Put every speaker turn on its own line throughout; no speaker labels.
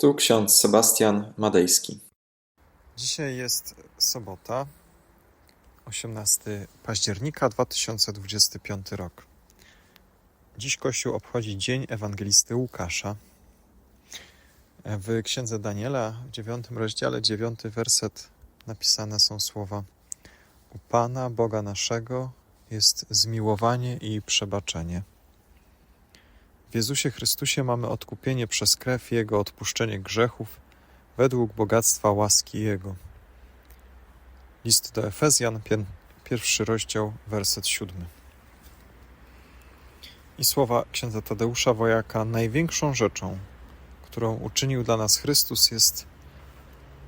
Tu ksiądz Sebastian Madejski.
Dzisiaj jest sobota, 18 października 2025 rok. Dziś Kościół obchodzi Dzień Ewangelisty Łukasza. W księdze Daniela, w dziewiątym rozdziale, dziewiąty werset, napisane są słowa: U Pana Boga naszego jest zmiłowanie i przebaczenie. W Jezusie Chrystusie mamy odkupienie przez krew Jego, odpuszczenie grzechów według bogactwa łaski Jego. List do Efezjan, pier- pierwszy rozdział, werset siódmy. I słowa księdza Tadeusza Wojaka: Największą rzeczą, którą uczynił dla nas Chrystus, jest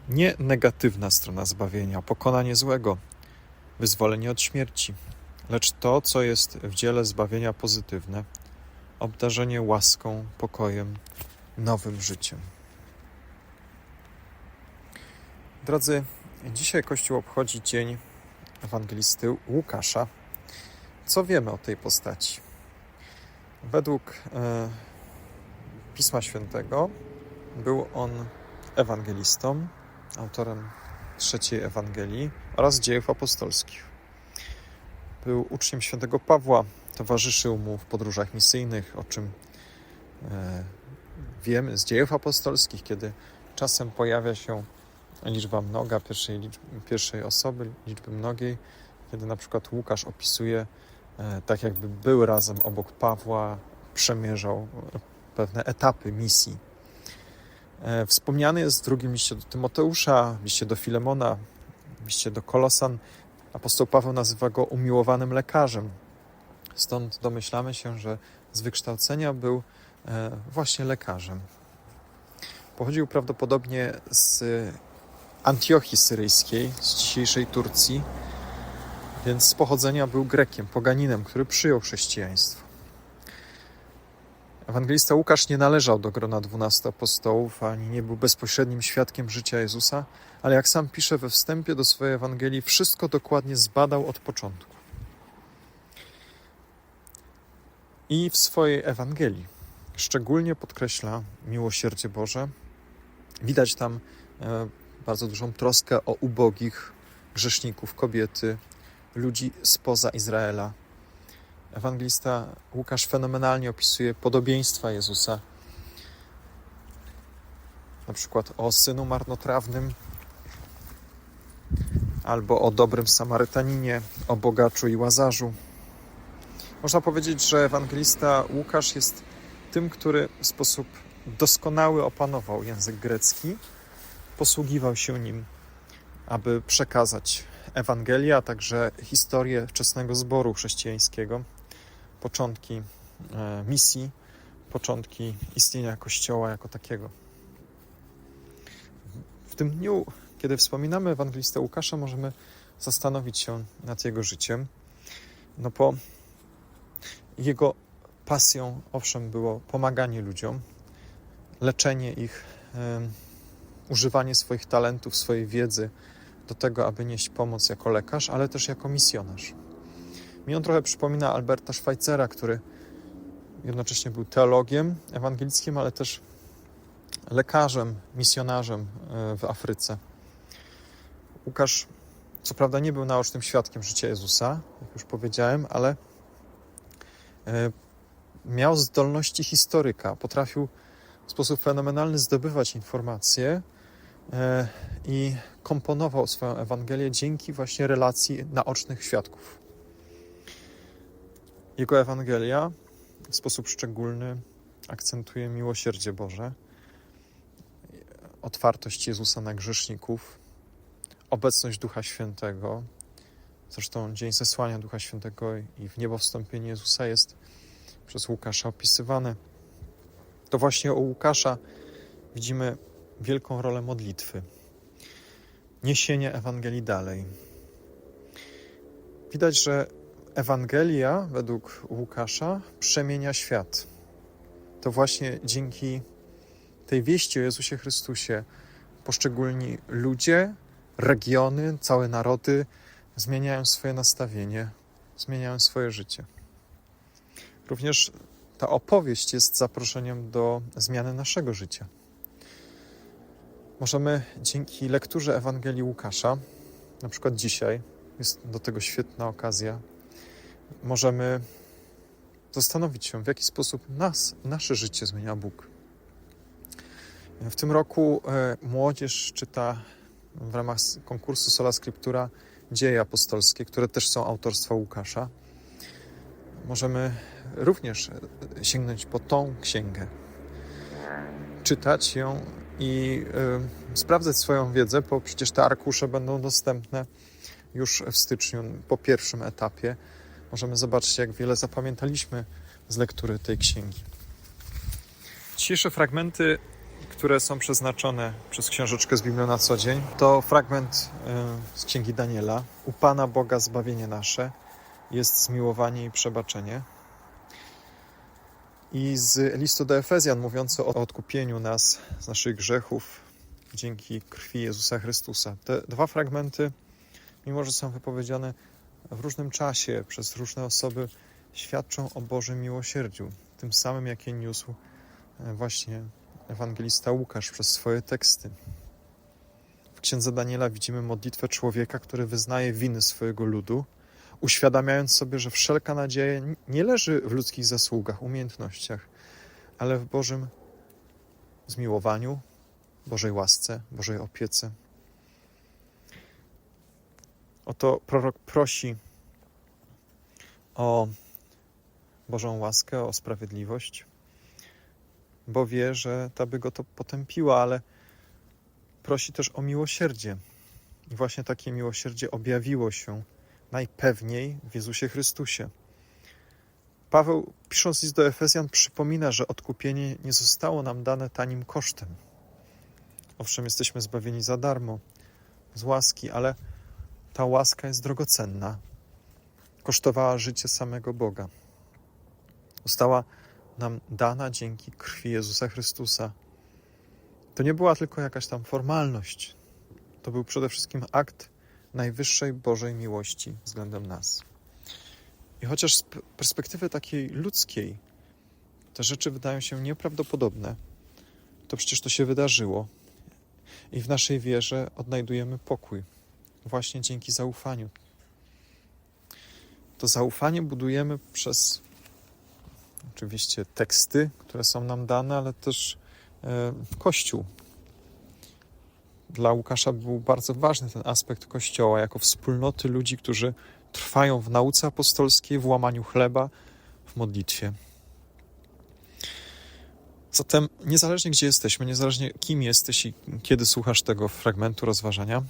nie negatywna strona zbawienia, pokonanie złego, wyzwolenie od śmierci, lecz to, co jest w dziele zbawienia pozytywne obdarzenie łaską, pokojem, nowym życiem. Drodzy, dzisiaj Kościół obchodzi Dzień Ewangelisty Łukasza. Co wiemy o tej postaci? Według e, Pisma Świętego był on ewangelistą, autorem trzeciej Ewangelii oraz dziejów apostolskich. Był uczniem świętego Pawła, towarzyszył mu w podróżach misyjnych, o czym e, wiemy z dziejów apostolskich, kiedy czasem pojawia się liczba mnoga pierwszej, pierwszej osoby, liczby mnogiej, kiedy na przykład Łukasz opisuje, e, tak jakby był razem obok Pawła, przemierzał pewne etapy misji. E, wspomniany jest w drugim liście do Tymoteusza, liście do Filemona, liście do Kolosan. Apostoł Paweł nazywa go umiłowanym lekarzem, Stąd domyślamy się, że z wykształcenia był e, właśnie lekarzem. Pochodził prawdopodobnie z Antiochii Syryjskiej, z dzisiejszej Turcji, więc z pochodzenia był Grekiem, poganinem, który przyjął chrześcijaństwo. Ewangelista Łukasz nie należał do grona dwunastu apostołów, ani nie był bezpośrednim świadkiem życia Jezusa, ale jak sam pisze we wstępie do swojej Ewangelii, wszystko dokładnie zbadał od początku. I w swojej Ewangelii. Szczególnie podkreśla miłosierdzie Boże. Widać tam e, bardzo dużą troskę o ubogich, grzeszników, kobiety, ludzi spoza Izraela. Ewangelista Łukasz fenomenalnie opisuje podobieństwa Jezusa. Na przykład o synu marnotrawnym, albo o dobrym Samarytaninie, o bogaczu i łazarzu. Można powiedzieć, że ewangelista Łukasz jest tym, który w sposób doskonały opanował język grecki, posługiwał się nim, aby przekazać Ewangelię, a także historię wczesnego zboru chrześcijańskiego, początki e, misji, początki istnienia Kościoła jako takiego. W tym dniu, kiedy wspominamy ewangelistę Łukasza, możemy zastanowić się nad jego życiem. No po jego pasją, owszem, było pomaganie ludziom, leczenie ich, używanie swoich talentów, swojej wiedzy do tego, aby nieść pomoc jako lekarz, ale też jako misjonarz. Mi on trochę przypomina Alberta Schweitzera, który jednocześnie był teologiem ewangelickim, ale też lekarzem, misjonarzem e, w Afryce. Łukasz, co prawda, nie był naocznym świadkiem życia Jezusa, jak już powiedziałem, ale miał zdolności historyka, potrafił w sposób fenomenalny zdobywać informacje e, i komponował swoją Ewangelię dzięki właśnie relacji naocznych świadków. Jego Ewangelia w sposób szczególny akcentuje miłosierdzie Boże, otwartość Jezusa na grzeszników, obecność Ducha Świętego, Zresztą dzień zesłania Ducha Świętego i w niebo wstąpienie Jezusa jest przez Łukasza opisywane. To właśnie u Łukasza widzimy wielką rolę modlitwy, niesienie Ewangelii dalej. Widać, że Ewangelia według Łukasza przemienia świat. To właśnie dzięki tej wieści o Jezusie Chrystusie poszczególni ludzie, regiony, całe narody zmieniają swoje nastawienie, zmieniają swoje życie. Również ta opowieść jest zaproszeniem do zmiany naszego życia. Możemy dzięki lekturze Ewangelii Łukasza, na przykład dzisiaj, jest do tego świetna okazja, możemy zastanowić się, w jaki sposób nas, nasze życie zmienia Bóg. W tym roku e, młodzież czyta w ramach konkursu Sola Scriptura dzieje apostolskie, które też są autorstwa Łukasza. Możemy również sięgnąć po tą księgę, czytać ją i y, sprawdzać swoją wiedzę, bo przecież te arkusze będą dostępne już w styczniu po pierwszym etapie. Możemy zobaczyć, jak wiele zapamiętaliśmy z lektury tej księgi. Dzisiejsze fragmenty, które są przeznaczone przez książeczkę z Biblią na co dzień, to fragment y, z księgi Daniela. U Pana Boga zbawienie nasze jest zmiłowanie i przebaczenie. I z listu do Efezjan mówiący o odkupieniu nas z naszych grzechów dzięki krwi Jezusa Chrystusa. Te dwa fragmenty, mimo że są wypowiedziane w różnym czasie przez różne osoby, świadczą o Bożym miłosierdziu, tym samym jakie niósł e, właśnie ewangelista Łukasz przez swoje teksty. W księdze Daniela widzimy modlitwę człowieka, który wyznaje winy swojego ludu, uświadamiając sobie, że wszelka nadzieja nie leży w ludzkich zasługach, umiejętnościach, ale w Bożym zmiłowaniu, Bożej łasce, Bożej opiece. Oto prorok prosi o Bożą łaskę, o sprawiedliwość, bo wie, że ta by go to potępiła, ale prosi też o miłosierdzie. I właśnie takie miłosierdzie objawiło się najpewniej w Jezusie Chrystusie. Paweł, pisząc list do Efezjan, przypomina, że odkupienie nie zostało nam dane tanim kosztem. Owszem, jesteśmy zbawieni za darmo, z łaski, ale ta łaska jest drogocenna. Kosztowała życie samego Boga. Została nam dana dzięki krwi Jezusa Chrystusa. To nie była tylko jakaś tam formalność. To był przede wszystkim akt najwyższej Bożej miłości względem nas. I chociaż z perspektywy takiej ludzkiej te rzeczy wydają się nieprawdopodobne, to przecież to się wydarzyło. I w naszej wierze odnajdujemy pokój właśnie dzięki zaufaniu. To zaufanie budujemy przez oczywiście teksty, które są nam dane, ale też e, Kościół, dla Łukasza był bardzo ważny ten aspekt Kościoła jako wspólnoty ludzi, którzy trwają w nauce apostolskiej, w łamaniu chleba, w modlitwie. Zatem, niezależnie gdzie jesteśmy, niezależnie kim jesteś i kiedy słuchasz tego fragmentu rozważania,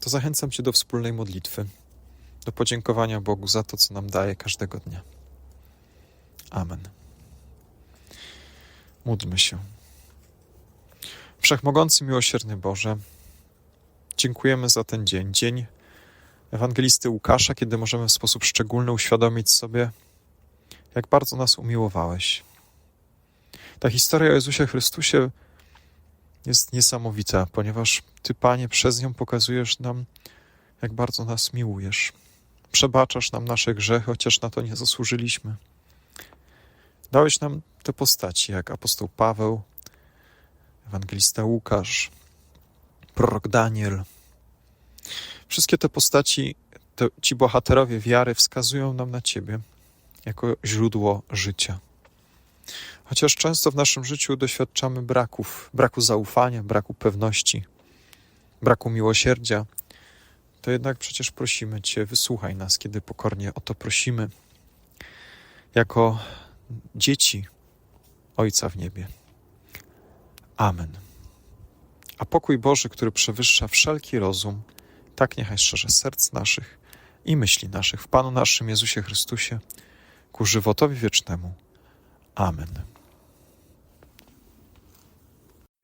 to zachęcam Cię do wspólnej modlitwy, do podziękowania Bogu za to, co nam daje każdego dnia. Amen. Módlmy się. Wszechmogący, miłosierny Boże, dziękujemy za ten dzień, dzień ewangelisty Łukasza, kiedy możemy w sposób szczególny uświadomić sobie, jak bardzo nas umiłowałeś. Ta historia o Jezusie Chrystusie jest niesamowita, ponieważ Ty, Panie, przez nią pokazujesz nam, jak bardzo nas miłujesz. Przebaczasz nam nasze grzechy, chociaż na to nie zasłużyliśmy. Dałeś nam te postaci, jak apostoł Paweł, ewangelista Łukasz, prorok Daniel. Wszystkie te postaci, te, ci bohaterowie wiary wskazują nam na Ciebie jako źródło życia. Chociaż często w naszym życiu doświadczamy braków, braku zaufania, braku pewności, braku miłosierdzia, to jednak przecież prosimy Cię, wysłuchaj nas, kiedy pokornie o to prosimy, jako dzieci Ojca w niebie. Amen. A pokój Boży, który przewyższa wszelki rozum, tak niechaj strzeże serc naszych i myśli naszych w Panu naszym Jezusie Chrystusie, ku żywotowi wiecznemu. Amen.